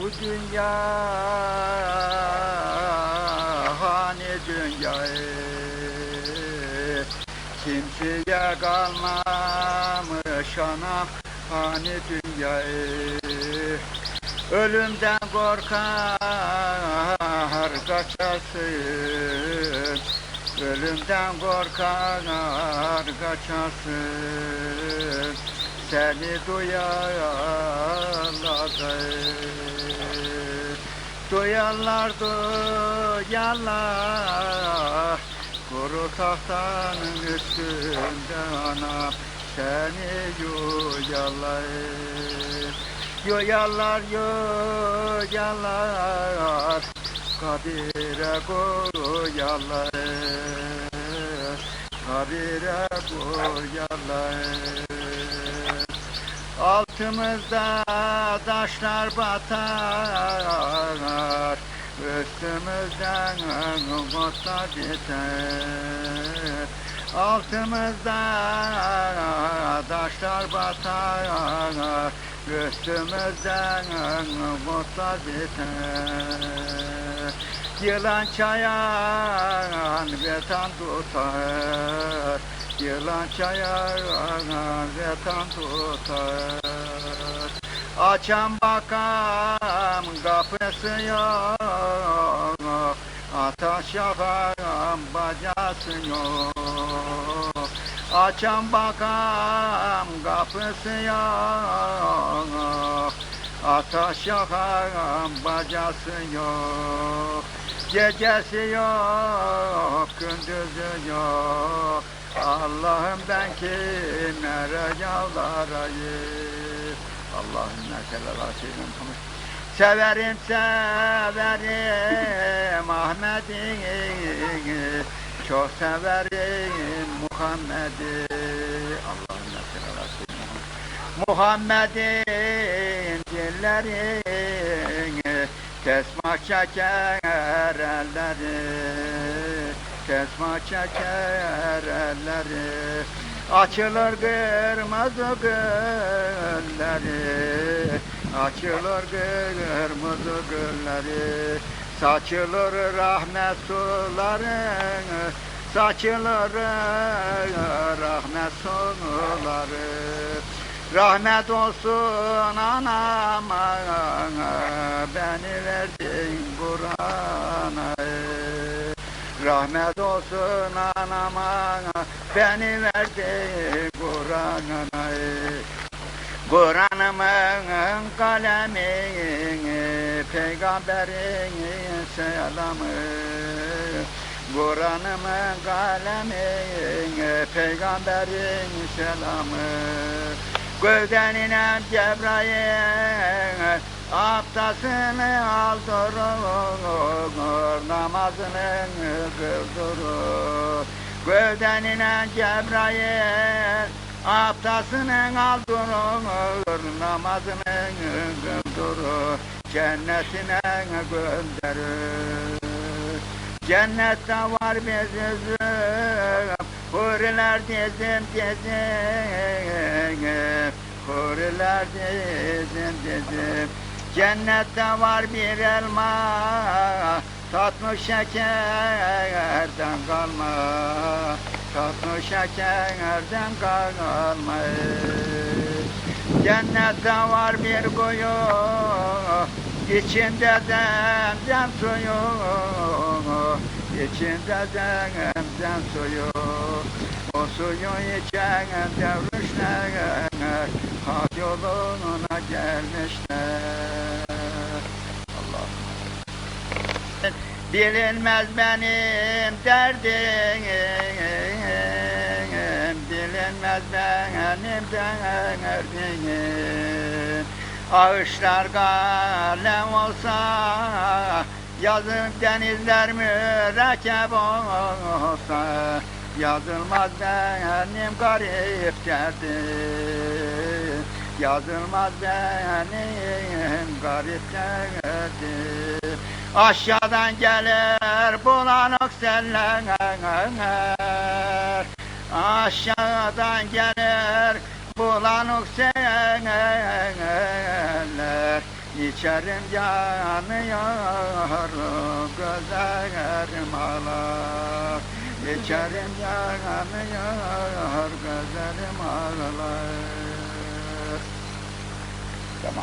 Bu dünya hani dünya Kimseye kalmamış anam hani dünya Ölümden korkar kaçasın Ölümden korkar kaçasın Seni duyarlar Duyarlar duyarlar Kuru tahtanın üstünde anam Seni yuyarlar Yuyarlar yuyarlar Kabire koyarlar Kabire koyarlar Altımızda taşlar batar Üstümüzden umutlar biter. Altımızda taşlar batar Üstümüzden umutlar biter. Yılan çayan betan tutar Yılan çayan betan tutar. Açan bakam kapısı yok. Ataş yakan bacası yok. Açan bakam kapısı yok. Ataş yakan bacası yok. Gecesi yok, gündüzü yok Allah'ım ben kimlere yalvarayım? Allahümme sellem Muhammed Severim severim Ahmet'i. Çok severim Muhammed'i. Allahümme sellem Muhammed Muhammed'in dillerini Tesma çeker elleri Tesma çeker elleri Açılır kırmızı gülleri Açılır kırmızı gülleri Saçılır rahmet suları. Saçılır rahmet suları. Rahmet olsun anama Beni verdin Kur'an'a Rahmet olsun anama Beni verdin Kur'an'a Kur'an'ımın kalemi Peygamberin selamı. Kur'an'ımın kalemi Peygamberin selamı. Gökten inen Cebrail Aptasını aldırır Namazını kıldırır Gökten inen Cebrail Aptasını aldırır Namazını kıldırır Cennetine gönderir. Cennette var bir üzüm Huriler dizim dizim. Huriler dizim dizim Cennette var bir elma Tatlı şekerden kalma Tatlı şekerden kalma. Cennette var bir kuyu İçinde zemzem suyu İçinde zemzem suyu O suyu içen devrişler Hak yoluna gelmişler. Allah Bilinmez benim derdim Bilinmez benim derdim. Ağaçlar kalem olsa Yazın denizler mürekkep olsa Yazılmaz benim garip derdim Yazılmaz benim garip derdim Aşağıdan gelir bulanık seller. Aşağıdan gelir bulanık seller. İçerim yanıyor gözlerim ağlar. İçerim yanıyor gözlerim ağlar Tamam